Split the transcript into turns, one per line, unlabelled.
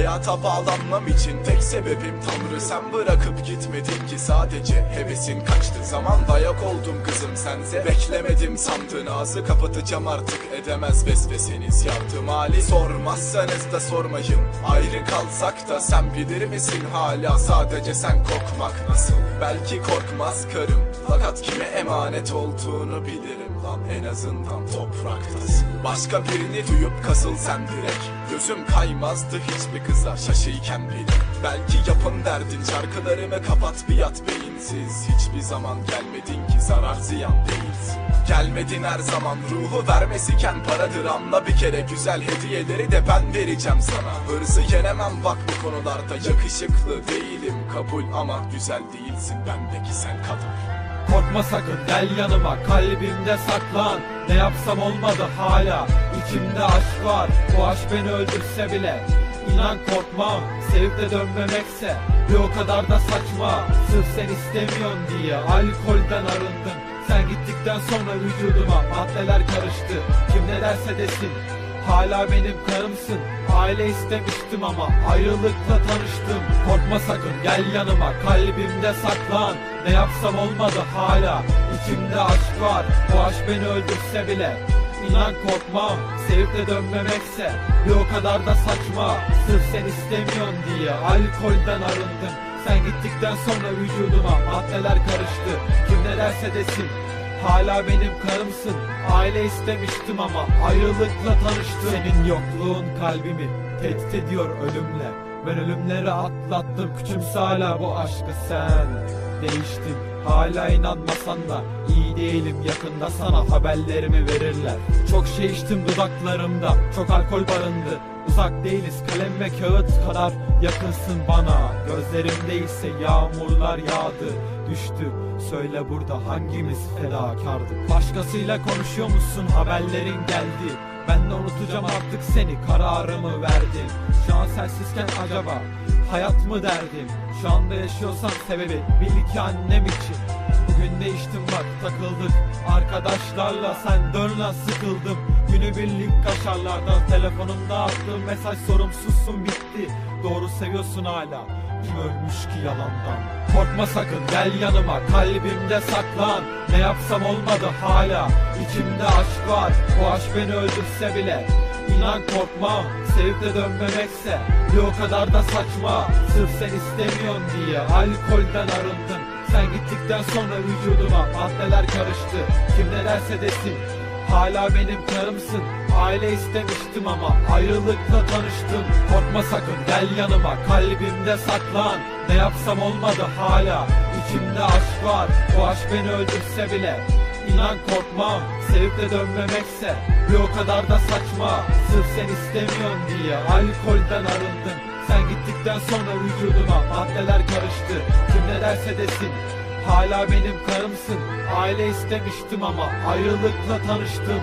Hayata bağlanmam için tek sebebim Tanrı. Sen bırakıp gitmedin ki sadece Hevesin kaçtı. Zaman dayak oldum kızım sense Beklemedim sandın. Ağzı kapatacağım artık Edemez vesveseniz yardım hali Sormazsanız da sormayın. Ayrı kalsak da sen bilir misin? Hala Sadece sen korkmak nasıl? Belki korkmaz karım Fakat kime emanet olduğunu bilirim lan. En azından topraktasın. Başka birini duyup kasıl sen direkt Gözüm kaymazdı hiçbir kıza şaşıyken bile. Belki yapın derdin şarkılarımı kapat bir yat beyinsiz. Hiçbir zaman gelmedin ki zarar ziyan değilsin Gelmedin her zaman ruhu vermesiken paradır anla. Bir kere güzel hediyeleri de ben vereceğim sana. Hırsı yenemem bak bu konularda yakışıklı değilim. Kabul ama güzel değilsin bendeki sen kadar.
Korkma sakın gel yanıma kalbimde saklan. Ne yapsam olmadı hala İçimde aşk var. Bu aşk beni öldürse bile İnan korkmam. Sevip de dönmemekse Bir o kadar da saçma. Sırf sen istemiyorsun diye alkolden arındım Sen gittikten sonra vücuduma maddeler karıştı. Kim ne derse desin Hala benim karımsın. Aile istemiştim ama ayrılıkla tanıştım. Korkma sakın gel yanıma. Kalbimde saklan. Ne yapsam olmadı hala. İçimde aşk var. Bu aşk beni öldürse bile İnan korkmam sevip de dönmemekse Bir o kadar da saçma. Sırf sen istemiyorsun diye alkolden arındım Sen gittikten sonra vücuduma maddeler karıştı. Kim ne derse desin Hala benim karımsın. Aile istemiştim ama ayrılıkla tanıştım. Senin yokluğun kalbimi tehdit ediyor ölümle Ben ölümleri atlattım küçümse hala bu aşkı sen. Değiştim hala inanmasan da iyi değilim yakında sana haberlerimi verirler. Çok şey içtim dudaklarımda çok alkol barındı. Uzak değiliz kalem ve kağıt kadar yakınsın bana. Gözlerimde ise yağmurlar yağdı düştü. Söyle burada hangimiz fedakardık? Başkasıyla konuşuyor musun? Haberlerin geldi Ben de unutacağım artık seni kararımı verdim. Şu an sensizken acaba hayat mı derdim? Şu anda yaşıyorsam sebebi bil ki annem için. Bugün değiştim bak takıldık. Arkadaşlarla sen dön lan sıkıldım. Günübirlik kaşarlardan telefonumda attığım mesaj sorumsuzsun bitti Doğru seviyorsun hala. Kim ölmüş ki yalandan? Korkma sakın gel yanıma. Kalbimde saklan. Ne yapsam olmadı hala. İçimde aşk var. Bu aşk beni öldürse bile İnan korkmam. Sevip de dönmemekse Bir o kadar da saçma. Sırf sen istemiyorsun diye alkolden arındım Sen gittikten sonra vücuduma maddeler karıştı. Kim ne derse desin Hala benim karımsın. Aile istemiştim ama ayrılıkla tanıştım Korkma sakın gel yanıma kalbimde saklan. Ne yapsam olmadı hala İçimde aşk var. Bu aşk beni öldürse bile İnan korkmam. Sevip de dönmemekse Bir o kadar da saçma. Sırf sen istemiyorsun diye alkolden arındım Sen gittikten sonra vücuduma maddeler karıştı. Kim ne derse desin Hala benim karımsın. Aile istemiştim ama ayrılıkla tanıştım